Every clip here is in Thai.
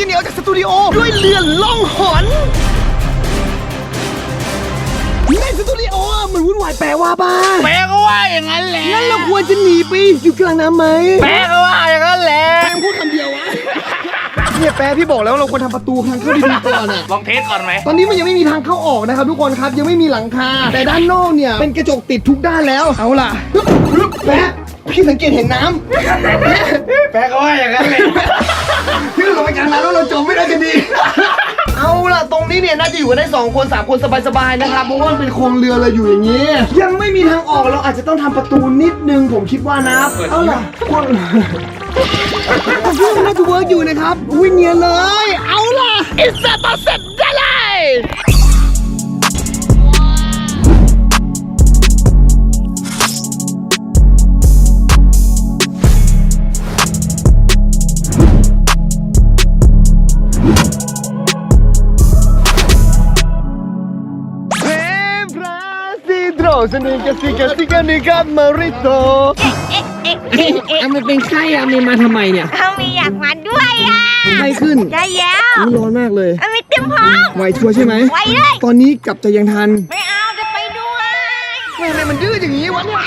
จะหนีออกจากสตูดิโอด้วยเรือล่องหนในสตูดิโออะมันวุ่นวายแปลว่าบ้าแปะก็ว่าอย่างนั้นแหละงั้นเราควรจะหนีไปอยู่กลางน้ำไหมแปะก็ว่าอย่างนั้นแหละ แปงพูดคำเดียววะเนี่ยแปะพี่บอกแล้วเราควรทำประตูทางเข้าดีๆก่อนอะ ลองเทสก่อนไหม ตอนนี้มันยังไม่มีทางเข้าออกนะครับทุกคนครับยังไม่มีหลังคา แต่ด้านนอกเนี่ยเป็นกระจกติดทุกด้านแล้วเอาล่ะแปะ พี่สังเกตเห็นน้ำแปะก็ว่าอย่างนั้นแหละพี่ลงไปกลางน้ำแล้วเราจมไม่ได้จะดี เอาล่ะตรงนี้เนี่ยน่าจะอยู่กันได้สองคนสามคนสบายๆนะครับเพราะว่ามันเป็นโครงเรือเราอยู่อย่างนี้ ยังไม่มีทางออกเราอาจจะต้องทำประตูนิดนึงผมคิดว่านะเอาล่ะคนผมคิดว่ามันน่าจะเวิร์กอยู่นะครับ วิ่งเงียนเลย เอาล่ะอิสระต่อเสร็จได้เลย สนิกาซิกาซิกานิกามาริโตเอ๊ะเอ๊ะอะมันเป็นไข้อะมีมาทำไมเนี่ยเขามีอยากมาด้วยอะไข้ขึ้นได้แล้วอุ๊ยร้อนมากเลยเอามีเตรียมพร้อมไหวชัวร์ใช่ไหมไวเลยตอนนี้กลับจะยังทัน ไม่เอาจะไปด้วยทำไมมันดื้ออย่างนี้วะเนี่ย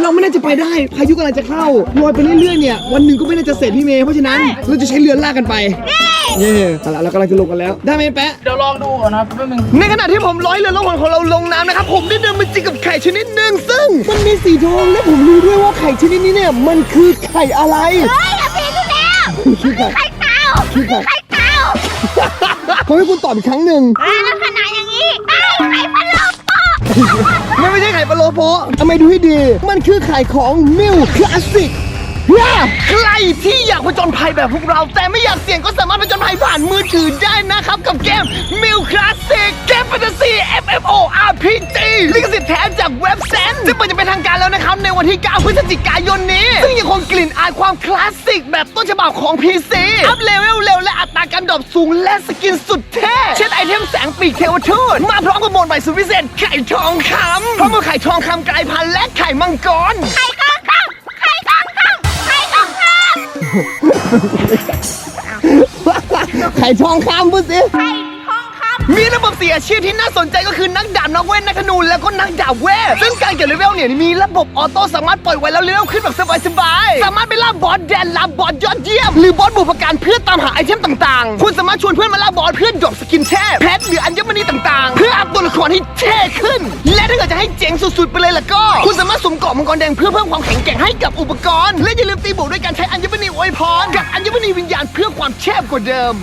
เราไม่น่าจะไปได้พายุกำลังจะเข้าลอยไปเรื่อยๆเนี่ย วันหนึ่งก็ไม่น่าจะเสร็จพี่เมย์เพราะฉะนั้นเราจะใช้เรือลากกันไป เย่เอาละเรากำลังจะลงกันแล้ว ได้ไหมแปะเดี๋ยวลองดูก่อนนะแป๊บนึงในขณะที่ผมร้อยเรือล่องหนของเราลงน้ำนะครับ ผมได้เดินมาจิกกับไข่ชนิดหนึ่งซึ่ง มันมีสีทองและผมรู้ด้วยว่าไข่ชนิดนี้เนี่ยมันคือไข่อะไรเฮ้ยอย่าพีดูแล้วคือไข่ไข่เต่าคือไข่ไข่เต่าผมให้คุณตอบอีกครั้งหนึ่งอ่าลักษณะอย่างนี้ไอ้าวไข่ปลาโลโปมันไม่ใช่ไข่ปลาโลโปะทำไมดูให้ดี มันคือไข่ของมิลคลาสสิก ใครที่อยากผจญภัยแบบพวกเรา แต่ไม่อยากเสี่ยงก็สามารถผจญภัยผ่านมือถือได้นะครับ กับเกม m i l Classic เกมแฟนตาซี FFO RPG ลิขสิทธิ์แท้จากเว็บเซนซึ่งเปิดจะเป็นทางการแล้วนะครับ ในวันที่ 9 พฤศจิกายนนี้ ซึ่งยังคงกลิ่นอายความคลาสสิกแบบต้นฉบับของ PC อัพเลเวลเร็วและอัตราการดรอปสูงและสกินสุดเท่เช่นไอเทมแสงปีกเทวทูตมาพร้อมกับโหมดใหม่สุดพิเศษไข่ทองคำพร้อมกับไข่ทองคำกลายพันธุ์และไข่มังกรไข่ ไข่ทองคำพูดสิำไข่ทองคำ มีระบบสี่อาชีพที่น่าสนใจก็คือนักดาบนักเวทนักธนูแล้วก็นักดาบเวทซึ่งการเก็บเลเวลเนี่ยมีระบบออโต้สามารถปล่อยไว้แล้วเลเวลขึ้นแบบสบายๆสามารถไปล่าบอสแดนล่าบอสยอดเยี่ยมหรือบอสบุพการเพื่อตามหาไอเทมต่างๆ คุณสามารถชวนเพื่อนมาล่าบอสเพื่อดรอปสกินแช่เพชรหรืออัญมณีต่างๆ เพื่ออัพตัวละครให้เท่ขึ้น และถ้าเกิดจะให้เจ๋งสุดๆไปเลยล่ะก็ คุณสามารถสวมเกราะมังกรแดงเพื่อเพิ่มความแข็งแกร่งให้กับอุปกรณ์และอย่าลืมตีบวกด้วยการใช้อัญมณีอวยพรกับอัญมณีวิญญาณเพื่อความแช่บกว่าเดิม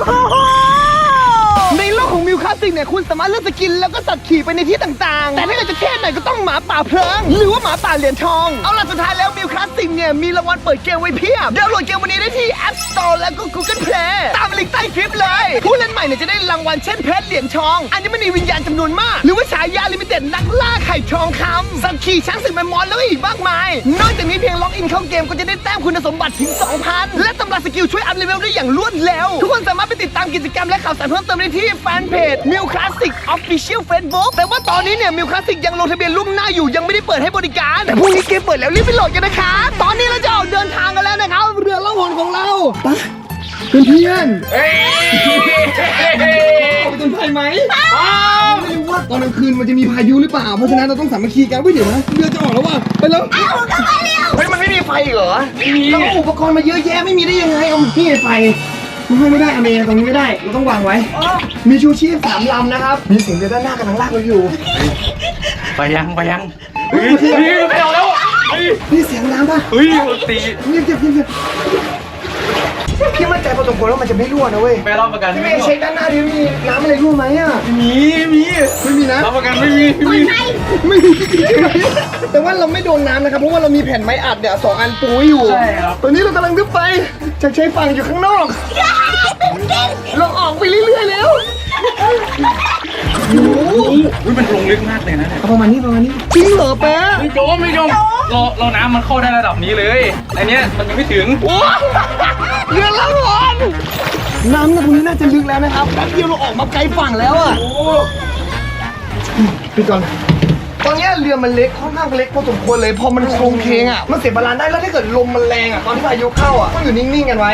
ในโล ของมิวคาสสิกเนี่ยคุณสามารถเลือกสกินแล้วก็สัตว์ขี่ไปในที่ต่างๆ แต่ถ้าเกิดจะเท่หน่อยก็ต้องหมาป่าเพลิง หรือว่าหมาป่าเหรียญทอง เอาล่ะสุดท้ายแล้วมิวคาสสิกเนี่ยมีรางวัลเปิดเกมไว้เพียบดาวน์โหลดเกมวันนี้ได้ที่ App Store แล้วก็ Google Play ตามลิงก์ใต้คลิปเลย ผู้เล่นใหม่เนี่ยจะได้รางวัลเช่นเพชรเหรียญทอง อัญมณีวิญญาณจำนวนมาก หรือว่าฉายาลิมิเต็ดนักล่าไข่ทองคำสัตว์ขี่ช้างศึกแมมมอนแล้วก็อีกมากมาย นอกจากนี้เพียงล็อกอินเข้าเกมก็จะได้แต้มคุณสมบัติถึง 2,000 และตำราสกิลช่วยอัพเลเวลได้อย่างรวดเร็ว ทุกคนสามารถไปติดตามกิจกรรมและข่าวสารเพิ่มเติมได้ที่แฟนเพจ Mill Classic Official Facebook แต่ว่าตอนนี้เนี่ย Mill Classic ยังลงทะเบียนล่วงหน้าอยู่ยังไม่ได้เปิดให้บริการ แต่พรุ่งนี้เกมเปิดแล้วรีบไปโหลดกันนะคะ ตอนนี้เราจะออกเดินทางกันแล้วนะครับ เรือล่องหนของเราไปเพื่อนๆเฮ้ยออกไปจนภัยไหมไม่รู้ว่าตอนกลางคืนมันจะมีพายุหรือเปล่า เพราะฉะนั้นเราต้องสามัคคีกันเว้ยเดี๋ยวนะเรือจะออกแล้วว่ะไปแล้วเอาก็มาเร็วเฮ้ยมันไม่มีไฟเหรอเราเอาอุปกรณ์มาเยอะแยะไม่มีได้ยังไงเอาพี่ไงไฟ มันให้ไม่ได้อเมย์ตรงนี้ไม่ได้ เราต้องวางไว้ มีชูชีพสามลำนะครับ มีเสียงเรือด้านหน้ากำลังลากเราอยู่ไปยังไปยังเฮ้ยเฮ้ยไม่เอาแล้วเฮ้ยนี่เสียงน้ำป่ะเฮ้ยตีเงียบเงียบเงียบเงียบพี่มั่นใจพอสมควรว่ามันจะไม่รั่วนะเว้ยไปรับประกันพี่เมไม่ย์เช็คด้านหน้าดิมีน้ำอะไรรั่วไหมอะมีมีไม่มีนะรับประกันไม่มีไม่มีไม่มีจริงๆใช่ไหมแต่ว่าเราไม่โดนน้ำนะครับเพราะว่าเรามีแผ่นไม้อัดเนี่ยสองอันปูไว้อยู่ใช่ครับตอนนี้เรากำลังดึบไป จากชายฝั่งอยู่ข้างนอกเราออกไปเรื่อยๆแล้วโอ้โหอุ้ยมันลงลึกมากเลยนะเนี่ยเอาประมาณนี้ประมาณนี้จริงเหรอแป๊ะไม่โจมไม่โจมเราเราน้ำมันเข้าได้ระดับนี้เลยอันเนี้ยมันยังไม่ถึงโอ้เรือล่องหนน้ำในตรงนี้น่าจะลึกแล้วนะครับแป๊บเดียวเราออกมาไกลฝั่งแล้วอะโอ้พี่ก่อน ตอนเนี้ยเรือมันเล็กค่อนข้างเล็กพอสมควรเลยพอมันโครงเคงอะมันเสียบาลานซ์ได้แล้วถ้าเกิดลมมันแรงอะตอนที่พายุเข้าอะต้องอยู่นิ่งๆกันไว้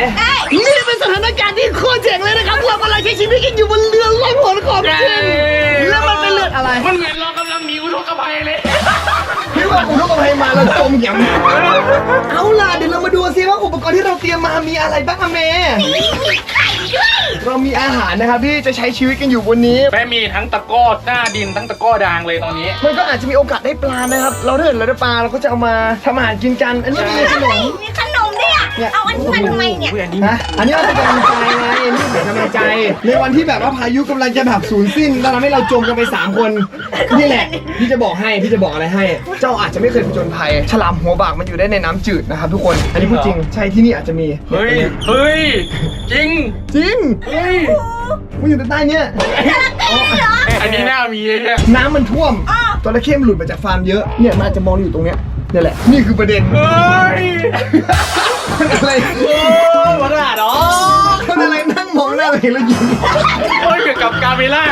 นี่เป็นสถานการณ์ที่โคตรเจ๋งเลยนะครับเรากำลังใช้ชีวิตกันอยู่บนเรือล่องหนของจริงแล้วมันเป็นเรืออะไร มันเหมือนเรากำลังหนีอุทกภัยเลยพี่ว่าอุทกภัยมาเราจมเหยียบเอาล่ะเดี๋ยวเรามาดูซิว่าอุปกรณ์ที่เราเตรียมมามีอะไรบ้างอะเมย์มีไข่ด้วย เรามีอาหารนะครับที่จะใช้ชีวิตกันอยู่บนนี้ แม่มีทั้งตะกร้อหน้าดินทั้งตะกร้อดางเลยตอนนี้ มันก็อาจจะมีโอกาสได้ปลานะครับ เราถ้าเกิดเราได้ปลาเราก็จะเอามาทำอาหารกินกัน อันนี้มีขนมมีขน มด้วยอะเนี่ย เอาอันนี้มาทำไมเนี่ยฮะอันนี้เราเป็นกำลังใจไงนี่เป็นกำลังใจ ในวันที่แบบว่าพายุกำลังจะแบบสูญสิ้นแล้วทำให้เราจมกันไปสามคนนี่แหละพี่จะบอกให้พี่จะบอกอะไรให้ เจ้าอาจจะไม่เคยผจญภัยฉลามหัวบากมันอยู่ได้ในน้ำจืดนะครับทุกคนอันนี้พูดจริงใช่ที่นี่อาจจะมีเฮ้ยเฮ้ยจริงจริงเฮ้ยมันอยู่ใต้เนี้ยอันนี้น่ามีเนี่ยน้ำมันท่วมจระเข้มันหลุดมาจากฟาร์มเยอะ เนี่ยมันอาจจะมองอยู่ตรงเนี้ย นี่แหละ นี่คือประเด็นเฮ้ยอะไรโอ้มาด่าเนาะคนอะไรนั่งมองหน้าตัวเองแล้วยิ้มเฮ้ยเกี่ยวกับกาเมล่า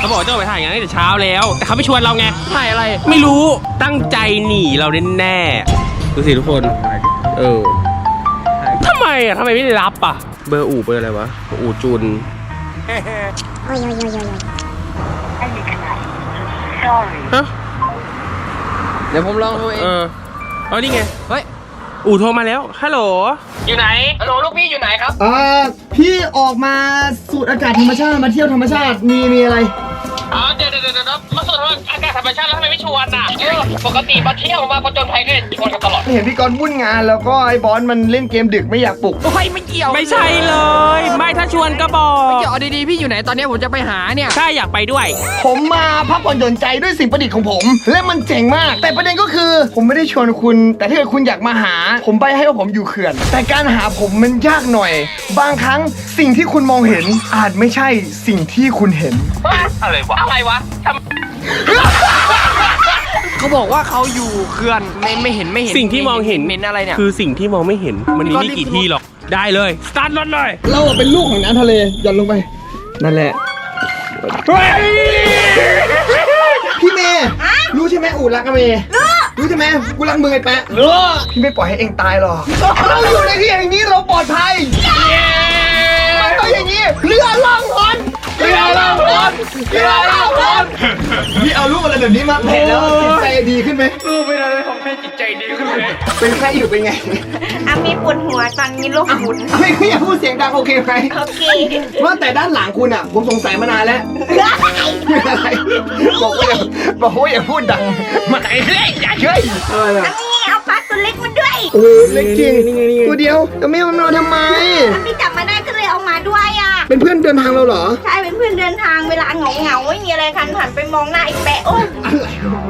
เขาบอกจะออกไปถ่ายงานตั้งแต่เช้าแล้ว แต่เขาไม่ชวนเราไงถ่ายอะไร ไม่รู้ตั้งใจหนีเราแน่ๆดูสิทุกคน เออทำไมอะทำไมไม่ได้รับอะ เบอร์อู่เบอร์อะไรวะ อู่จุนฮะ เดี๋ยวผมลองโทรเองเออเออนี่ไง เฮ้ย อู่โทรมาแล้ว ฮัลโหล อยู่ไหน ฮัลโหลลูกพี่อยู่ไหนครับ อ่าพี่ออกมาสูดอากาศธรรมชาติมาเที่ยวธรรมชาติมีมีอะไร อ๋อเดี๋ยวเดี๋ยวเดี๋ยวมาสดอากาศธรรมชาติแล้วทำไมไม่ชวนอะเออปกติมาเที่ยวมาประจนภัยก็ชวนกันตลอดเห็นพี่กรณ์วุ่นงานแล้วก็ไอ้บอสมันเล่นเกมดึกไม่อยากปลุกโอ้ยไม่เกี่ยวไม่ใช่เลย ไม่ถ้าชวนก็บอกไม่เกี่ยวเอาดีๆ พี่อยู่ไหนตอนนี้ผมจะไปหาเนี่ยใช่อยากไปด้วย ผมมาพักผ่อนหย่อนใจด้วยสิ่งประดิษฐ์ของผม และมันเจ๋งมาก แต่ประเด็นก็คือ ผมไม่ได้ชวนคุณ แต่ถ้าเกิดคุณอยากมาหา ผมไปให้ว่าผมอยู่เขื่อน แต่การหาผมมันยากหน่อย บางครั้งสิ่งที่คุณมองเห็นอาจไม่ใช่สิ่งที่คุณเห็น อะไรวะอะไรวะทำเขาบอกว่าเขาอยู่เขื่อนไม่ไม่เห็นไม่เห็นสิ่งที่มองเห็น เมนอะไรเนี่ย คือสิ่งที่มองไม่เห็น มันมีก็ไม่รีบกี่ที่หรอก ได้เลย สตาร์ทรถเลย เราอะเป็นลูกของน้ำทะเลหย่อนลงไป นั่นแหละ พี่เมย์รู้ใช่ไหมอูรักอะเมย์รู้ใช่ไหมกูรักมึงไอ้แปะรู้พี่ไม่ปล่อยให้เองตายหรอกเราอยู่ในที่แห่งนี้เราปลอดภัย หนเรือล่องหนพี่เอารูปอะไรแบบนี้มาแผ่แล้วจิตใจดีขึ้นไหมลูกไม่ได้เลยผมแค่จิตใจดีขึ้นเลยเป็นไข้อยู่เป็นไงอามีปวดหัวตอนนี้โรคหมุนไม่ไม่อยากพูดเสียงดังโอเคไหมโอเคว่าแต่ด้านหลังคุณอะ ผมสงสัยมานานแล้วอะไรบอกว่าอย่าบอกว่าอย่าพูดดังมาไหนเฮ้ยอย่าเฮ้ยอะไรอามีเอาปลา ตัวเล็กมาด้วยโอ้เล็กจริงตัวเดียวแต่ไม่เอามันมาทำไมอามีจับมาได้ก็เลยเอามาด้วยอะ เป็นเพื่อนเดินทางเราเหรอใช่เป็นเพื่อนเดินทางเวลาเหงาเหงาๆไม่มีอะไรคันผ่านไปมองหน้าไอ้แปะโอ้ยอะไร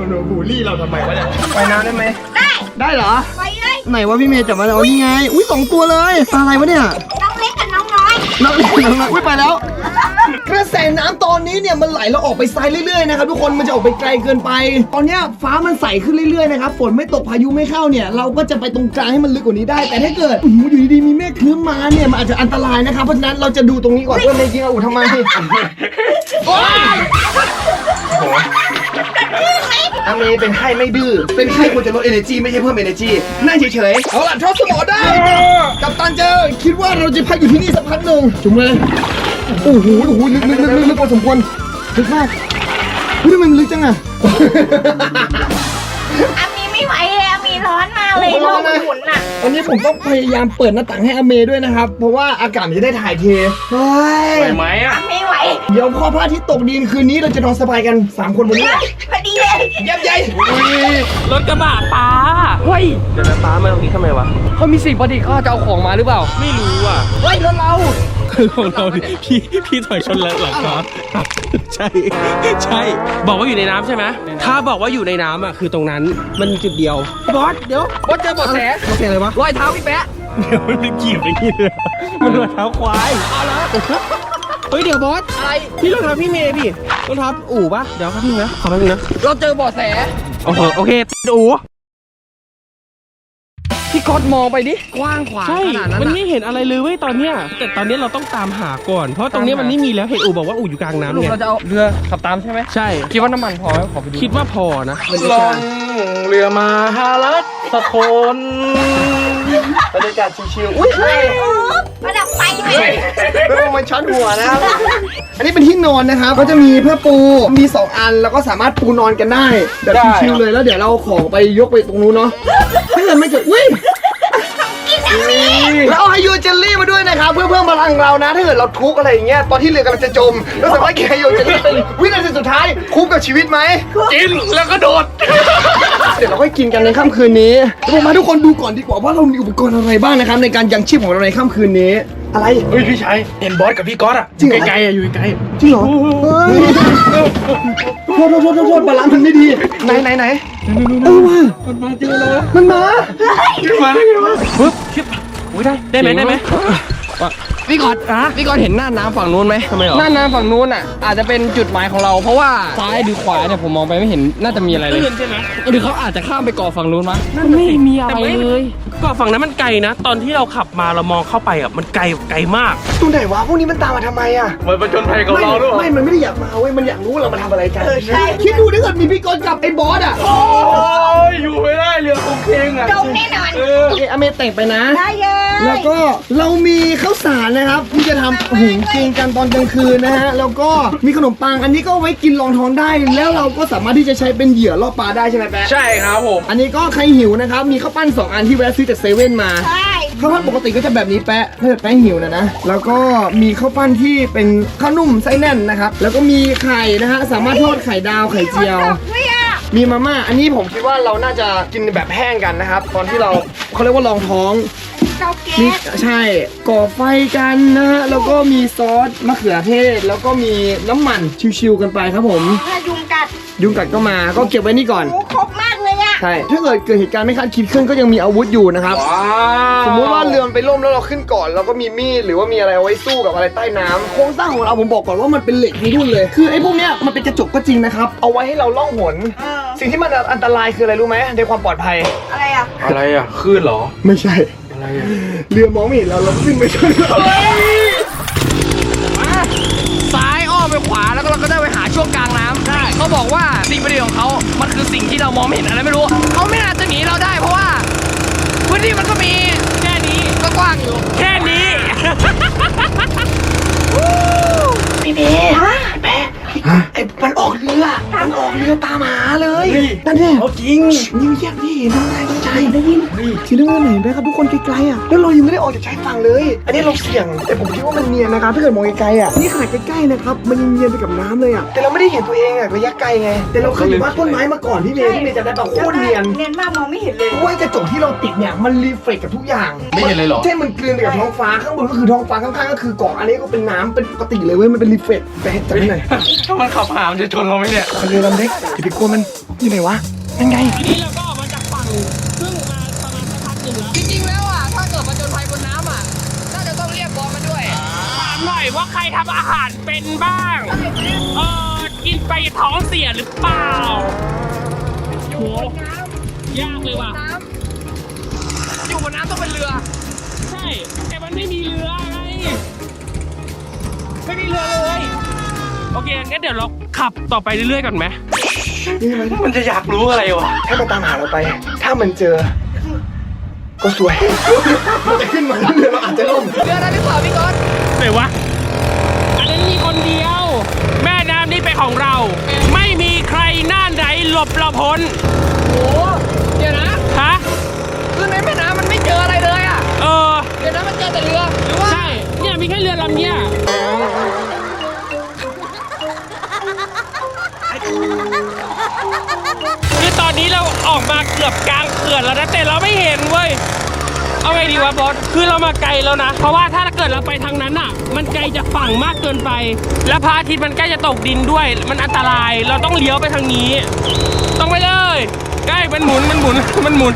โนบูลลี่เราทำไมวะเนี่ยไปน้ำได้ไหมได้ได้เหรอ ไปเลยไหนวะพี่เมย์จับมาแล้วนี่ไง อุ้ยสองตัวเลยปลาอะไรวะเนี่ย น้องเล็กกับน้องน้อย น้องน้องน้องอุ้ยไปแล้ว กระแสน้ำตอนนี้เนี่ยมันไหลแล้วออกไปซ้ายเรื่อยๆนะครับทุกคนมันจะออกไปไกลเกินไป ตอนเนี้ยฟ้ามันใสขึ้นเรื่อยๆนะครับฝนไม่ตกพายุไม่เข้าเนี่ย เราก็จะไปตรงกลางให้มันลึกกว่านี้ได้ แต่ถ้าเกิดอื้อหืออยู่ดีๆมีเมฆคลึ้มมาเนี่ยมันอาจจะอันตรายนะครับเพราะฉะนั้นเราจะดูตรงนี้ก่อนว่าเมฆจริงเอาอูทำไมโอ๊ย อาเมย์เป็นไข้ไม่ดื้อ เป็นไข้ควรจะลด energy ไม่ใช่เพิ่ม energy นั่งเฉยๆ เอาล่ะทดสมองได้ กับตันเจอ คิดว่าเราจะพักอยู่ที่นี่สักพักหนึ่งจุ่มเลย โอ้โห โอ้โห ลึกลึกลึกลึกลึกพอสมควร ลึกมากเฮ้ยทำไมมันลึกจังอะอามีไม่ไหว เลยอามีร้อนมากเลยโรคหมุนอะวันนี้ผมต้องพยายามเปิดหน้าต่างให้อเมด้วยนะครับ เพราะว่าอากาศมันจะได้ถ่ายเทเฮ้ยไหวไหมอะอาไม่ไหวเดี๋ยวพอพระอาทิตย์ตกดินคืนนี้เราจะนอนสบายกัน 3 คนบนนี้เฮ้ยพอดีเลยยับใหญ่รถกระบะป้าเฮ้ยเดี๋ยวนะป้ามาตรงนี้ทำไมวะเขามีสิ่งประดิษฐ์เขาจะเอาของมาหรือเปล่า ไม่รู้อะเฮ้ยรถเรา ของเราดิพี่พี่ถอยชนหลังหลังครับใช่ ใช่ บอกว่าอยู่ในน้ำใช่ไหมถ้าบอกว่าอยู่ในน้ำอะคือตรงนั้นมันมีจุดเดียวบอสเดี๋ยวบอสเจอเบาะแสโอเคเลยวะรอยเท้าพี่แปะเดี๋ยวมันเป็นกีบอย่างนี้เลยมันรองเท้าควายเฮ้ยเดี๋ยวบอสอะไรพี่รองเท้าพี่เมย์พี่รองเท้าอู่ปะเดี๋ยวแป๊บนึงนะขอแป๊บนึงนะเราเจอเบาะแสโอเคโอเคอู่ พี่ก๊อตมองไปดิกว้างขวางใช่ ขนาดนั้นมันอะ ไม่เห็นอะไรเลยเว้ยตอนเนี้ย แต่ตอนเนี้ยเราต้องตามหาก่อน เพราะตรงเนี้ยตามหามั มันไม่มีแล้ว เห็นอูบอกว่าอูอยู่กลางสรุน้ำปไงเราจะเอาเรือขับตามใช่ไหมใช่ คิดว่าน้ำมันพอไหมขอไปดูคิดว่าพอนะลองเรือมาฮารัสสะโคนบรรยากาศชิวๆอุ้ยมาดับไฟ ไหมเรื่องมันช็อตหัวนะครับอันนี้เป็นที่นอนนะครับก็จะมีเพื่อปูมี2อันแล้วก็สามารถปูนอนกันได้แบบชิวๆเลยแล้วเดี๋ยวเราเอาของไปยกไปตรงนู้นเนาะถ้าเกิดไม่เกิดอุ้ย แล้วเอาไฮโยเจลลี่มาด้วยนะครับเพื่อเพิ่มพลังเรานะถ้าเกิดเราทุกข์อะไรอย่างเงี้ยตอนที่เรือกำลังจะจมเราสามารถกินไฮโยเจลลี่เป็นวินาทีสุดท้ายคุ้มกับชีวิตไหมกินแล้วก็โดด เดี๋ยวเราค่อยกินกันในค่ำคืนนี้เดี๋ยวผมมาทุกคนดูก่อนดีกว่าว่าเรามีอุปกรณ์อะไรบ้างนะครับในการยังชีพของเราในค่ำคืนนี้ อะไรเฮ้ยพี่ชายเห็นบอสกับพี่ก๊อตอะจริงเหรอ ไกลๆอะอยู่ไกลจริงเหรอเฮ้ยโทษ โทษโทษโทษโทษบาลานซ์มันไม่ดี ไหนไหนไหนเออว่ะมันมาเจอเราแล้วมันมามาได้ไงวะปึ๊บชิบอุ้ยได้ได้ไหมได้ไหม พี่ก๊อตอะ พี่ก๊อตเห็นหน้าน้ำฝั่งนู้นไหมทำไมหรอหน้าน้ำฝั่งนู้นอะ อาจจะเป็นจุดหมายของเรา เพราะว่าซ้ายหรือขวาเนี่ยผมมองไปไม่เห็นน่าจะมีอะไรเลยเห็นใช่ไหมหรือเขาอาจจะข้ามไปเกาะฝั่งนู้นมั้ยไม่มีอะไรแต่ไม่เลยก็ฝั่งนั้นมันไกลนะ ตอนที่เราขับมาเรามองเข้าไปอะมันไกลไกลมากตรงไหนวะพวกนี้มันตามมาทำไมอะเหมือนประจนภัยกับไม่เราด้วยไม่มันไม่ได้อยากมาเว้ยมันอยากรู้ว่าเรามาทำอะไรกันคิดดูถ้าเกิดมีพี่กรณ์กับไอ้บอสอะโอ้ยอยู่ไม่ได้เรือคงเคงอะจมแน่นอนเออโอเคอเมแต่งไปนะได้เลยแล้วก็เรามีข้าวสารนะครับที่จะทำหุงกินกันตอนกลางคืนนะฮะแล้วก็มีขนมปังอันนี้ก็ไว้กินรองท้องได้ แล้วเราก็สามารถที่จะใช้เป็นเหยื่อล่อปลาได้ใช่ไหมแป๊ะใช่ครับผมอันนี้ก็ใครหิวนะครับมีข้าวปั้น2อันที่แวะซื้อจากเซเว่นมาใช่ข้าวปั้นปกติก็จะแบบนี้แปะถ้าเกิดแป้งหิวนะนะแล้วก็มีข้าวปั้นที่เป็นข้าวนุ่มไส้แน่นนะครับแล้วก็มีไข่นะฮะสามารถทอดไข่ดาวไข่เจียว ไม่อะ มีมาม่า อันนี้ผมคิดว่าเราน่าจะกินแบบแห้งกันนะครับ ตอนที่เราเขาเรียกว่าลองท้องเตาแก๊มีสใช่ ก่อไฟกันนะฮะ แล้วก็มีซอสมะเขือเทศ แล้วก็มีน้ำมันชิวๆกันไปครับผมถ้ายุงกัดยุงกัดก็มา ก็เก็บไว้นี่ก่อน โอ้ครบมากเลยอะ ใช่ถ้าเกิดเกิดเหตุการณ์ไม่คาดคิดขึ้นก็ยังมีอาวุธอยู่นะครับ ว้าวสมมุติว่าเรือมันไปล่มแล้วเราขึ้นก่อนเราก็มีมีดหรือว่ามีอะไรเอาไว้สู้กับอะไรใต้น้ำโครงสร้างของเราผมบอกก่อนว่ามันเป็นเหล็กทั้งรุ่นเลย คือไอ้พวกเนี้ยมันเป็นกระจกก็จริงนะครับ เอาไว้ให้เราล่องหน เออสิ่งที่มันอันตรายคืออะไรรู้ไหมในความปลอดภัย อะไรอะอะไรอะคลื่นเหรอ ไม่ใช่ อะไรอะเรือมองไม่เห็นเราเราขึ้นไม่ได้ซ้ายอ้อมไปขวาแล้วก็เราก็ได้ไปหาช่วงกลางน้ำใช่ เขาบอกว่าสิ่งประดิษฐ์ของเขา มันคือสิ่งที่เรามองไม่เห็นอะไรไม่รู้ เขาไม่น่าจะหนีเราได้เพราะว่าพื้นที่มันก็มีแค่นี้ก็กว้างอยู่ แค่นี้ไอ้มันออกเรือมันออกเรือตามหาเลยนั่นแน่เอาจริงนี่เงียบนี่เห็นอะไรต้อง ใจได้ยินทีเรื่องไหนไหมครับทุกคนไกลๆอะแล้วเรายังไม่ได้ออกจากชายฝั่งเลย อันนี้เราเสี่ยงแต่ผมคิดว่ามันเนียนนะครับถ้าเกิดมองไกลๆอะนี่ขนาดใกล้ๆนะครับมันยังเนียนไปกับน้ำเลยอะแต่เราไม่ได้เห็นตัวเองอะระยะไกลไง แต่เราเคยอยู่บ้านต้นไม้มาก่อนพี่เมย์พี่เมย์จะได้แบบโคตรเนียนเนียนมากมองไม่เห็นเลยเพราะว่ากระจกที่เราติดเนี่ยมันรีเฟล็กกับทุกอย่างไม่เห็นเลยเหรอใช่มันกลืนไปกับท้องฟ้าข้างบนก็คือท้องฟ้าข้างๆก็คือเกาะอันนี้ก็เป็นน้ำเป็นปกติเลยเว้ยมันเป็นรีเฟล็กไปจับหน่อยถ้ามันขับหามนจะชนเราไหมเนี่ยเรือลำเล็กอย่าไปกลัวมันอยู่ไหนวะนั่นไงทีนี้เราก็ออกมาจากฝั่ง จริงๆแล้วอะถ้าเกิดมาจนภัยบนน้ำอะน่าจะต้องเรียกบอลมาด้วยถามหน่อยว่าใครทำอาหารเป็นบ้าง เออกินไปท้องเสียหรือเปล่าโหยากเลยว่ะ น้ำอยู่บนน้ำต้องเป็นเรือ ใช่ แต่มันไม่มีเรือไงไม่มีเรือเลย โอเคงั้นเดี๋ยวเราขับต่อไปเรื่อยๆก่อนไหมนี่ไหมมันจะอยากรู้อะไรวะ ให้มันตามหาเราไป ถ้ามันเจอ ก็สวย มันจะขึ้นมาแล้วเรือเราอาจจะล่มเรือนั้นหรือเปล่าพี่ก๊อตไหนวะ อันนั้นมีคนเดียว แม่น้ำนี่เป็นของเรา ไม่มีใครหน้าไหนหลบเราพ้น โอ้เดี๋ยวนะ ฮะ คือในแม่น้ำมันไม่เจออะไรเลยอะ เออ เดี๋ยวนะมันเจอแต่เรือ หรือว่า ใช่ เนี่ยมีแค่เรือลำเนี้ย คือตอนนี้เราออกมาเกือบกลางเขื่อนแล้วนะแต่เราไม่เห็นเว้ย เอาไงดีวะบอส คือเรามาไกลแล้วนะ เพราะว่าถ้าเกิดเราไปทางนั้นอะ มันไกลจากฝั่งมากเกินไป และพระอาทิตย์มันใกล้จะตกดินด้วย มันอันตราย เราต้องเลี้ยวไปทางนี้ ต้องไปเลย ใกล้มันหมุน มันหมุน มันหมุน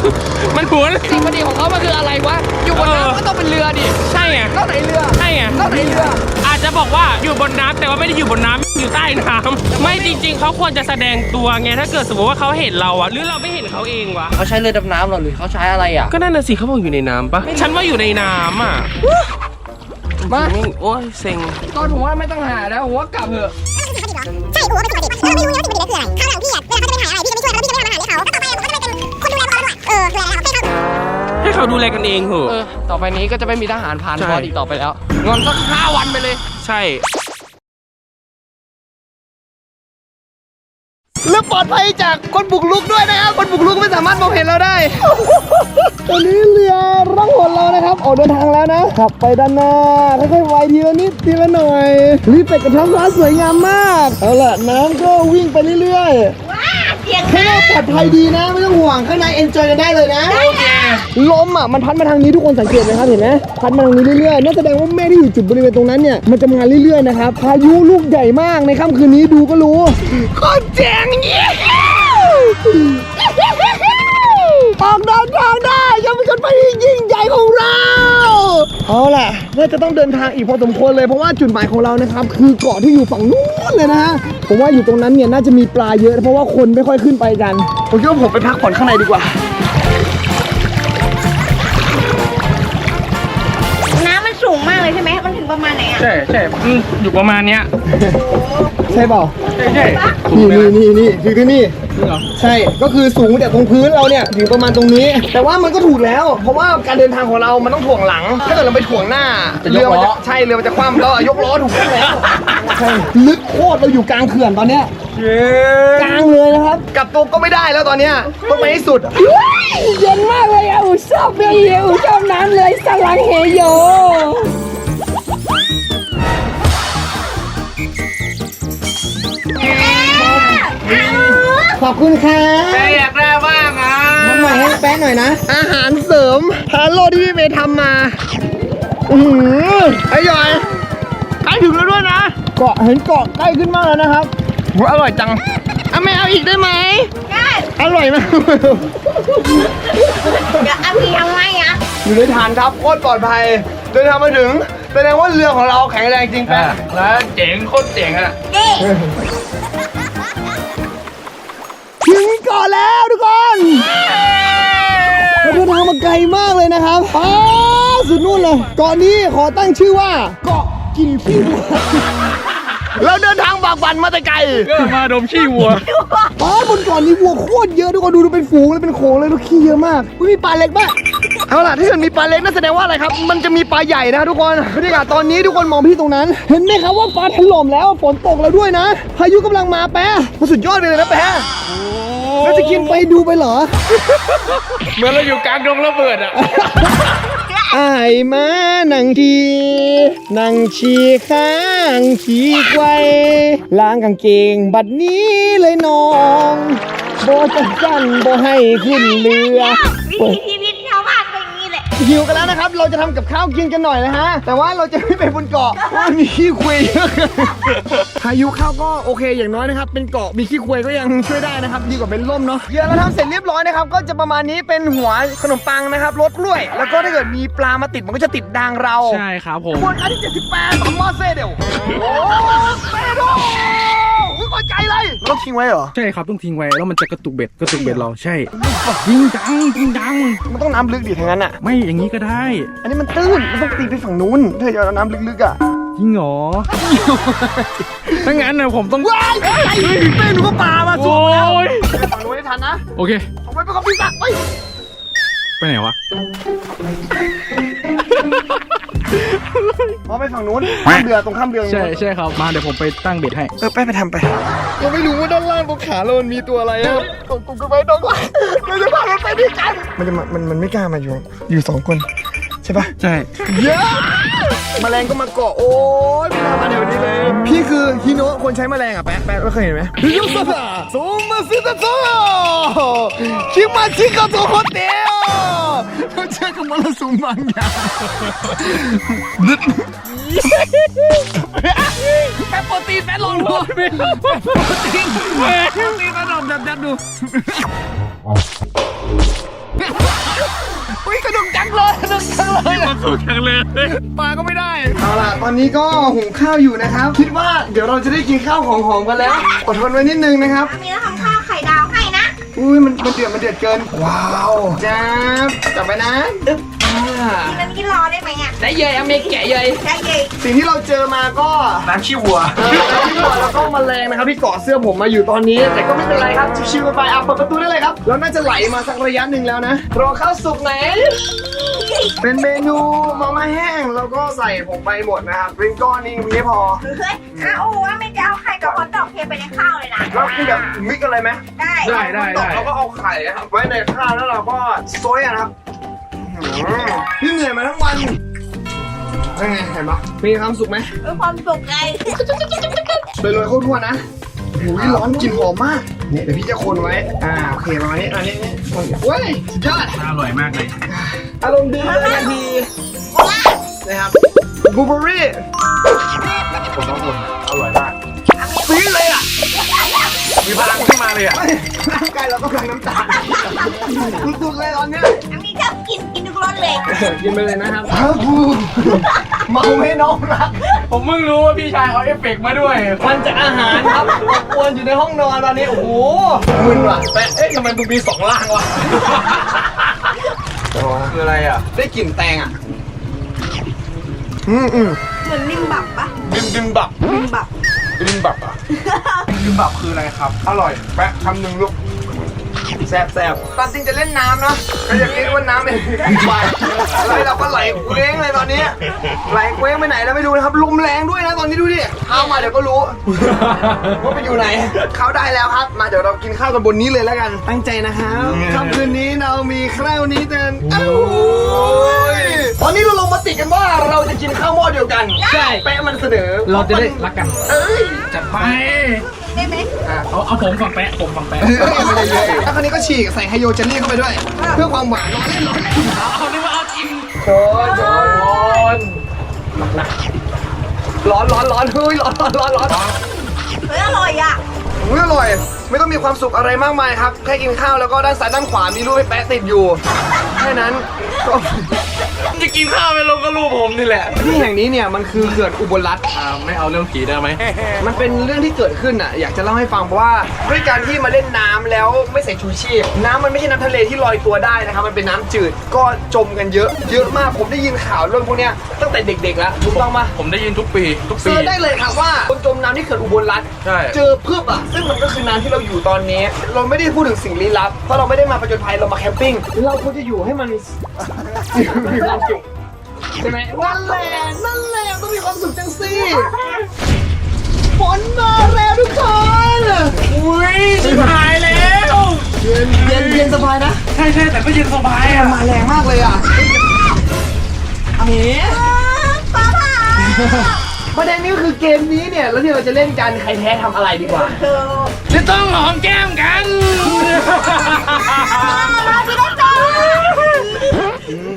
มันหมุน สิ่งประดิษฐ์ของเขามันคืออะไรวะ อยู่บนเออ น้ำก็ต้องเป็นเรือดิใช่ไง แล้วไหนเรือใช่ไง แล้วไหนเรือ อาจจะบอกว่าอยู่บนน้ำแต่ว่าไม่ได้อยู่บนน้ำอยู่ใต้น้ำไม่จริง ๆ เขาควรจะแสดงตัวไงถ้าเกิดสมมติว่าเขาเห็นเราอะหรือเราไม่เห็นเขาเองวะเขาใช้เรือดำน้ำเหรอหรือเขาใช้อะไรอะ ก็นั่นน่ะสิเขาบอกอยู่ในน้ำปะฉันว่าอยู่ในน้ำอะมา โอ้ยเซ็งตอนผมว่าไม่ต้องหาแล้วผมว่ากลับเถอะ ใช่ผมว่าเป็นปกติเราไม่รู้นะว่าจุดบริเวณคืออะไรข้าวหลังพี่อะเวลาเขาจะไปถ่ายอะไรพี่จะ เราด้วยเออดูแลเราให้เขาให้เขาดูแลกันเองเหอะ เออ ต่อไปนี้ก็จะไม่มีทหารผ่านใช่ พอดอีกต่อไปแล้ว งอนสักห้าวันไปเลย ใช่และปลอดภัยจากคนบุกรุกด้วยนะครับ คนบุกรุกไม่สามารถมองเห็นเราได้ ตอนนี้เรือร่องหนเรานะครับ ออกเดินทางแล้วนะ ขับไปด้านหน้า ค่อยๆไวทีละนิดทีละหน่อยรีบไปกับท้องฟ้าสวยงามมาก เอาล่ะ น้ำก็วิ่งไปเรื่อยๆว้าเสียง ข้างนอกปลอดภัยดีนะ ไม่ต้องห่วงข้างในเอนจอยกันได้เลยนะลมอะมันพัดมาทางนี้ทุกคนสังเกตไหมครับเห็นไหมพัดมาทางนี้เรื่อยๆนั่นแสดงว่าเมฆที่อยู่จุดบริเวณตรงนั้นเนี่ยมันจะมาเรื่อยๆนะครับพายุลูกใหญ่มากในค่ำคืนนี้ดูก็รู้โคตรเจ๋งเยี่ย ออกเดินทางได้ยังเป็นคนไปยิ่งใหญ่ของเราเอาล่ะน่าจะต้องเดินทางอีกพอสมควรเลยเพราะว่าจุดหมายของเรานะครับ คือเกาะที่อยู่ฝั่งนู้นเลยนะฮะผมว่าอยู่ตรงนั้นเนี่ยน่าจะมีปลาเยอะเพราะว่าคนไม่ค่อยขึ้นไปกันผมคิดว่าผมไปพักผ่อนข้างในดีกว่า ใช่ใช่มันอยู่ประมาณเนี้ยใช่เปล่า ใช่ใช่นี่นี่นี่นี่คือที่นี่ใช่ ก็คือสูงจากตรงพื้นเราเนี่ยถึงประมาณตรงนี้ แต่ว่ามันก็ถูกแล้ว เพราะว่าการเดินทางของเรา มันต้องถ่วงหลัง ถ้าเกิดเราไปถ่วงหน้า เรือมันจะใช่ เรือมันจะคว่ำแล้วยกล้อถูกต้องแล้ว ใช่ ลึกโคตรเราอยู่กลางเขื่อนตอนเนี้ย เย้กลางเลยนะครับ กลับตัวก็ไม่ได้แล้วตอนเนี้ยต้องไปให้สุด เย็นมากเลยอะอูชอบเลยอูชอบน้ำเลยสลังเฮโย ขอบคุณค่ะแม่อยากได้บ้างอะทำใหม่ให้แป๊ะหน่อยนะ อาหารเสริมฮาโลที่พี่เมย์ทำมาอือหือไอ้ยอยใกล้ถึงแล้วด้วยนะ เกาะเห็นเกาะใกล้ขึ้นมากแล้วนะครับหูอร่อยจังอะไม่เอาอีกได้ไหมได้อร่อยมากเดี๋ยวเอาพี่ทำไงอะอยู่ในฐานทัพโคตรปลอดภัยเดินทางมาถึงแสดงว่าเรือของเราแข็งแรงจริงแป๊ะแล้วเจ๋งโคตรเจ๋งอะนี่ ถึงเกาะแล้วทุกคนเราเดินทางมาไกลมากเลยนะครับอ้าสุดนู่นเลยเกาะนี้ขอตั้งชื่อว่าเกาะกินขี้วัวเราเดินทางบากบันมาแต่ไกลก็มาดมขี้วัวอ๋อบนเกาะนี้วัวโคตรเยอะทุกคนดูดูเป็นฝูงเลยเป็นโขงเลยแล้วขี้เยอะมากอุ๊ยมีปลาเล็กบ้าง เอาล่ะถ้าเกิดมีปลาเล็กนั่นแสดงว่าอะไรครับ มันจะมีปลาใหญ่นะทุกคนบรรยากาศตอนนี้ทุกคนมองไปที่ตรงนั้น เห็นไหมครับว่าฟ้าถล่มแล้วฝนตกแล้วด้วยนะ พายุกำลังมาแปะมันสุดยอดไปเลยนะแปะเราจะกินไปดูไปเหรอ เหมือนเราอยู่กลางดงระเบิดอะไอ้ายมานั่งทีนั่งฉี่ข้างขี่ไกวล้างกางเกงบัดนี้เลยน้องโบจะสั่นโบให้ขึ้นเรือวิถี หละหิวกันแล้วนะครับ เราจะทำกับข้าวกินกันหน่อยนะฮะ แต่ว่าเราจะไม่ไปบนเกาะเพราะมันมีขี้คุยเยอะพายุเข้าก็โอเคอย่างน้อยนะครับ เป็นเกาะมีขี้คุยก็ยังช่วยได้นะครับดีกว่าเป็นร่มเนาะเหยื่อเราทำเสร็จเรียบร้อยนะครับ ก็จะประมาณนี้เป็นหัวขนมปังนะครับรสกล้วย แล้วก็ถ้าเกิดมีปลามาติดมันก็จะติดดางเราใช่ครับผมบนอันที่78ของมอเซเดลโอ้เซโด อุ้ยพอใจเลยต้องทิ้งไว้เหรอ ใช่ครับต้องทิ้งไว้แล้วมันจะกระตุกเบ็ดกระตุกเบ็ดเราใช่จริงจังจริงจัง มันต้องน้ำลึกดิทั้งนั้นอะ ไม่อย่างนี้ก็ได้ อันนี้มันตื้นมันต้องตีไปฝั่งนู้นถ้าจะเอาน้ำลึกๆอะจริงเหรอถ้างั้นนะผมต้องว้ายไอ้เต้นหนูก็ปลามาสู้โอ้แล้วยฝั่งนู้นให้ทันนะ โอเคเอาไว้เป็นของพี่ตักไป ไปไหนวะเอาไปฝั่งนู้นข้ามเรือตรงข้ามเรือใช่ใช่ครับมาเดี๋ยวผมไปตั้งเบ็ดให้ เออไปไปทำไปเราไม่รู้ว่าด้านล่างตรงขาเรามันมีตัวอะไรอะตรงกลุ่มกันไปตรงกันเราจะพามันไปด้วยกัน มันจะมามันมันไม่กล้ามาอยู่อยู่สองคน ใช่ปะใช่เยอะแมลงก็มาเกาะโอ๊ยไม่น่ามาแถวนี้เลย พี่คือฮิโนะคนใช้แมลงอะแปะแปะไม่เคยเห็นไหมฮิโนะซาโซมาซิตาโซคิมาชิกาโตโฮเทลเราเจอกับมรสุมบางอย่างแปะโปรตีนแปะลองดูแปะโปรตีนโปรตีนแปะลองจับจับดู อุ้ยอุ้ยสนุกจังเลยสนุกจังเลยมันสุดจังเลยปลาก็ไม่ได้ เอาล่ะ ตอนนี้ก็หุงข้าวอยู่นะครับ คิดว่าเดี๋ยวเราจะได้กินข้าวหอมๆกันแล้ว อดทนไว้นิดนึงนะครับอามีแล้วทำข้าวไข่ดาวให้นะ อุ้ยมันมันเดือดมันเดือดเกิน ว้าวจ้าบจับไปนะอึ๊บอ่า กินอันนี้รอได้ไหมอะได้เยยอเมริกะเยยได้เลยสิ่งที่เราเจอมาก็น้ำขี้วัวเออที่ก่อนแล้วก็แมลงนะครับที่เกาะเสื้อผมมาอยู่ตอนนี้ แต่ก็ไม่เป็นไรครับชิวๆกันไปอะเปิดประตูได้เลยครับแล้วน่าจะไหลมาสักระยะหนึ่งแล้วนะรอข้าวสุกไหนเป็นเมนูมาม่าแห้งแล้วก็ใส่ผงไปหมดนะครับเป็นก้อนนี้ไม่พอเฮ้ยอ้าวว่าไม่จะเอาไข่กับฮอทดอกเทไปในข้าวเลยนะแล้วคือแบบมิกอะไรไหมได้ได้ได้ได้เราก็เอาไข่ครับไว้ในข้าวแล้วเราก็โซยอะนะครับ อื้อหือนี่เหนื่อยมาทั้งวันเป็นไงเห็นปะมีความสุขไหมเออความสุขไงโดยโรยข้าวทั่วนะหูยร้อนกลิ่นหอมมากเนี่ยเดี๋ยวพี่จะคนไว้ อ่าโอเคประมาณนี้อันนี้นี่คนเว้ยสุดยอดอร่อยมากเลยอารมณ์ดีเลยทันทีนะครับบลูเบอร์รี่ผมต้องคนอร่อยมากซีดเลยอะมีพลังขึ้นมาเลยอะร่างกายเราต้องการน้ำตาลสุดๆเลยตอนเนี้ยอามีชอบ กินกินทุกรสเลย กินไปเลยนะครับครับกูเมาไม่น้องรัก ผมเพิ่งรู้ว่าพี่ชายเอาเอฟเฟกต์มาด้วย มันจะอาหารครับอบอวนอยู่ในห้องนอนตอนนี้ โอ้โหมึนว่ะแต่ เอ๊ะทำไมมึงมีสองล่างวะ คืออะไรอะ ได้กลิ่นแตงอะ อืมอืมเหมือนนิ่มบับปะดิมดิมบับ นิ่มบับดิมบับอะคิมบับคืออะไรครับ อร่อย แปะคำหนึ่งลูก แซ่บแซ่บตามจริงจะเล่นน้ำนะก็อยากเล่นว่าน้ำเองไปแล้วเราก็ไหลเคว้งเลยตอนนี้ ไหลเคว้งไปไหนแล้วไม่รู้นะครับลมแรงด้วยนะตอนนี้ดูดิเข้ามาเดี๋ยวก็รู้ว่าไปอยู่ไหน เข้าได้แล้วครับ มาเดี๋ยวเรากินข้าวกันบนนี้เลยแล้วกัน ตั้งใจนะครับค่ำคืนนี้เรามีข้าวนี้กันอ้าวโอ้ยตอนนี้เราลงมาติกันว่าเราจะกินข้าวหม้อเดียวกัน ใช่ แปะมันเสนอ เราจะได้รักกัน เอ้ยจัดไป ได้ไหมเอาเอาผมฝั่งแปะผมฝั่งแปะเอ้ยไม่ได้เยอะแล้วคราวนี้ก็ฉีกใส่ไฮโยเจลลี่เข้าไปด้วย เพื่อความหวานร้อนเล่นร้อนเล่นเอานี่มาเอาจริงโชนโชนร้อนร้อนร้อนเฮ้ยร้อนร้อนร้อนร้อนเฮ้ยอร่อยอะอุ้ยอร่อย ไม่ต้องมีความสุขอะไรมากมายครับ แค่กินข้าวแล้วก็ด้านซ้ายด้านขวามีรูปให้แปะติดอยู่ แค่นั้นก็ จะกินข้าวไปลงก็รูปผมนี่แหละ ที่แห่งนี้เนี่ยมันคือเขื่อนอุบลรัตน์อ่าไม่เอาเรื่องผีได้ไหม มันเป็นเรื่องที่เกิดขึ้นอะอยากจะเล่าให้ฟังเพราะว่าด้วยการที่มาเล่นน้ำแล้วไม่ใส่ชูชีพ น้ำมันไม่ใช่น้ำทะเลที่ลอยตัวได้นะครับมันเป็นน้ำจืดก็จมกันเยอะ เยอะมากผมได้ยินข่าวเรื่องพวกเนี้ยตั้งแต่เด็กๆแล้วถูกต้องปะผมได้ยินทุกปีทุกเซิปีร์ชได้เลยครับว่าคนจมน้ำที่เขื่อนอุบลรัตน์ ใช่ เจอเพื่อบอะซึ่งมันก็คือน้ำที่เราอยู่ตอนนี้ เราไม่ได้พูดถึงสิ่งลี้ลับ เพราะเราไม่ได้มาประจนภัยเรามาแคมปิ้งเราควรจะอยู่ให้มันมีความสุขใช่ไหมนั่นแหละนั่นแหละต้องมีความสุขจังสิฝนมาแล้วทุกคนอุ้ยชิบหายแล้วเย็นเย็นเย็นสบายนะ ใช่ใช่แต่ก็เย็นสบายอะมาแรงมากเลยอะอันนี้ป้าผ่าประเด็นนี้ก็คือเกมนี้เนี่ย แล้วที่เราจะเล่นกันใครแพ้ทำอะไรดีกว่าเธอจะต้องหอมแก้มกันเราจะได้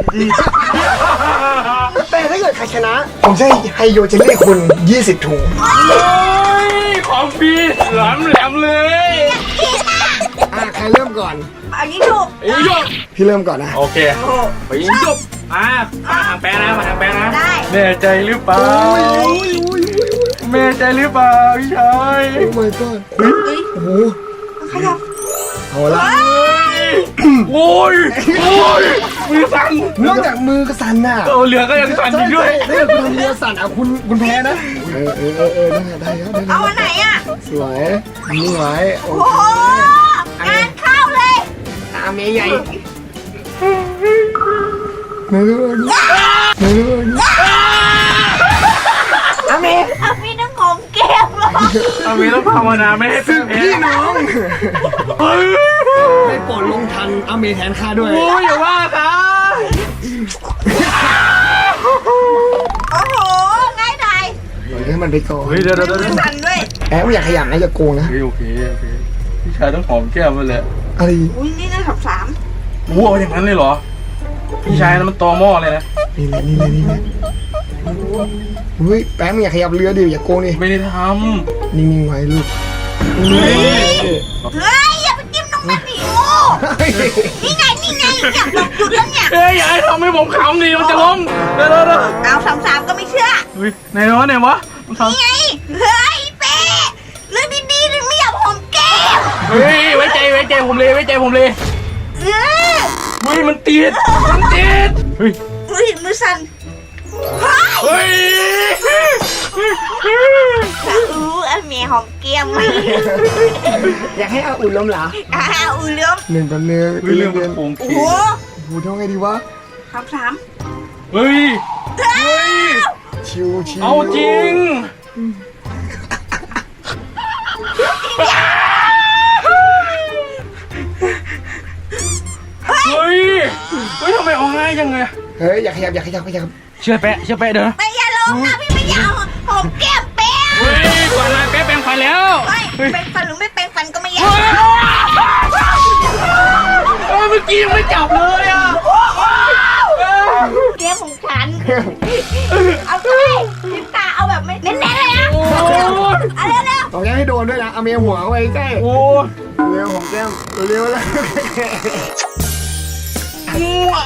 ต่อแต่ถ้าเกิดใครชนะ ผมจะให้ไฮโยเจลลี่คุณ 20 ถุง โอ้ยของฟรีแหลมแหลมเลยอ่าใครเริ่มก่อน อันนี้ถูกไอ้ยกพี่เริ่มก่อนนะ โอเคไปยิงจบมามาทางแปะนะมาทางแปะนะได้แน่ใจหรือเปล่าอุ้ยอุ้ยอุ้ยแม่ใจหรือเปล่าพี่ชายโอ้ my god โอ้โหขยับเอาละโอ้ยโอ้ย มือสั่นนอกจากมือกระสันน่ะเออเหลือก็ยังสั่นอีกด้วยถ้าเกิดคุณทำเรือสั่นอะคุณคุณแพ้นะ เออเออเออเออได้ได้ครับได้เอาอันไหนอะ สวยนี่ไว้โอโอ้เคโหงานเข้าเลยอาเมย์ใหญ่เนื้อเนื้อเนื้อ อามีอามีน้ำหอมแก้ม เหรอเอามีต้องภาวนาไม่ให้สึกแพ้พี่น้องเฮ้ยได้โปรดลงทันอาเมย์แทนข้าด้วย โอ้ยอย่าว่าครับโอ้โห ง่ายดายเฮ้ยให้มันไปก่อนเฮ้ยเดี๋ยวเดี๋ยวเดี๋ยวมือสั่นด้วย แอบอย่าขยับนะอย่าโกงนะโอเคโอเคโอเคพี่ชายต้องหอมแก้มมาเลยอะไรอุ้ยนี่ได้สับสามวู้เอาอย่างนั้นเลยเหรอ พี่ชายนั้นมันตอหม้อเลยนะ นี่แหละนี่แหละนี่แหละ เฮ้ยแป๊มอย่าขยับเรือดิอย่าโกงดิไม่ได้ทนิ่งๆไว้ลูกนี่เฮ้ยอย่าไปจิ้มตรงนั้นดิโง่เฮ้ยนี่ไงนี่ไงอยากบอกหยุดแล้วเนี่ยเอ้ยอย่าให้ทำให้ผมขำดิมันจะล้มเดี๋ยวเดี๋ยวเดี๋ยวเอาสามสามก็ไม่เชื่อเฮ้ยไหนวะไหนวะมันทำนี่ไงเฮ้ยเป๊ะเรื่องดีๆเลยไม่อยากหอมแก้มเฮ้ยไว้ใจไว้ใจผมเลยไว้ใจผมเลยเออเฮ้ยมันติดมันติดเฮ้ยมือหินมือสั่น เฮ้ยเฮ้ยอู้อันเมียหอมแก้มไหมอยากให้อาอุ่นล้มเหรออ้าวอู้เรื่องหนึ่งกับเนื้อเฮ้ยเรื่องมันโป่งโอ้ผีโหโอ้โหทำไงดีวะสามสามเฮ้ยเฮ้ย ชิวชิวเอาจริง เฮ้ย เฮ้ยทำไมเอาง่ายจังเลย เฮ้ย อยากขยับอยากขยับขยับเชื่อแปะเชื่อแปะเด้อไม่อย่าลงนะพี่ไม่อยากหอมแก้มเป๊ะเฮ้ยก่อนมาแปะแปลงฟันแล้วไม่เป็นฟันหรือไม่เป็นฟันก็ไม่อยากเฮ้ยเฮ้ยเมื่อกี้ยังไม่จับเลยอะแก้มของฉัน เอาไปลิปตาเอาแบบไม่แน่นๆเลยนะโอ้ยเอาเร็วต้องแก้ให้โดนด้วยนะเอาเมียหัวไว้ใกล้โอ้ยเร็วของแก้มเร็วแล้วๆมั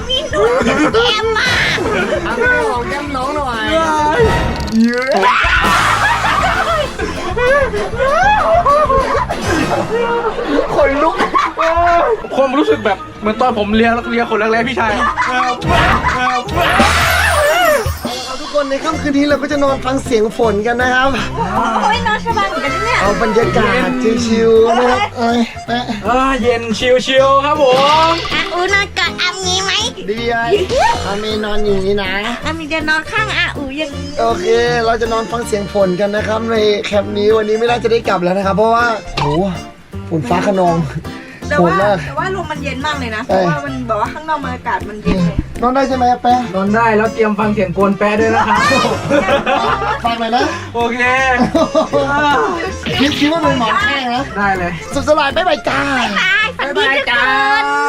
นมีหนุ่นแก้มมาเอาเมียของแก้มน้องหน่อยเยอะคนลุกความรู้สึกแบบเหมือนตอนผมเลี้ยงเลี้ยงคนแรกๆพี่ชายเอาทุกค นในค่ำคืนนี้เราก็จะนอนฟังเสียงฝนกันนะครับ โอ้ยนอนสบายเหมือนกันนะเนี่ย เอาบรรยากาศชิวๆนะครับเอ้ยแปะอ่าเย็นชิลๆครับผมอะอูนอนกอดอามีไหมดีไออาเมนอนอย่างนี้นะ อามีจะนอนข้างอาอูอย่างนี้โอเค เราจะนอนฟังเสียงฝนกันนะครับ ในแคมป์นี้วันนี้ไม่น่าจะได้กลับแล้วนะครับ เพราะว่าโหฝนฟ้าขนองแต่โหดว่ามาก แต่ว่าลมมันเย็นมากเลยนะ เพใช่ราะว่ามันแบบว่าข้างนอกมันอากาศมันเย็นเลย นอนได้ใช่ไหมแปะนอนได้แล้วเตรียมฟังเสียงโกนแปะด้วยนะครับ ฟังหน่อยนะโอเค คิดคิดว่าเป็นหมอนแข้งนะ ได้เลย สุดสลายบ๊ายบายจ้า ตายฝันดีทุกคน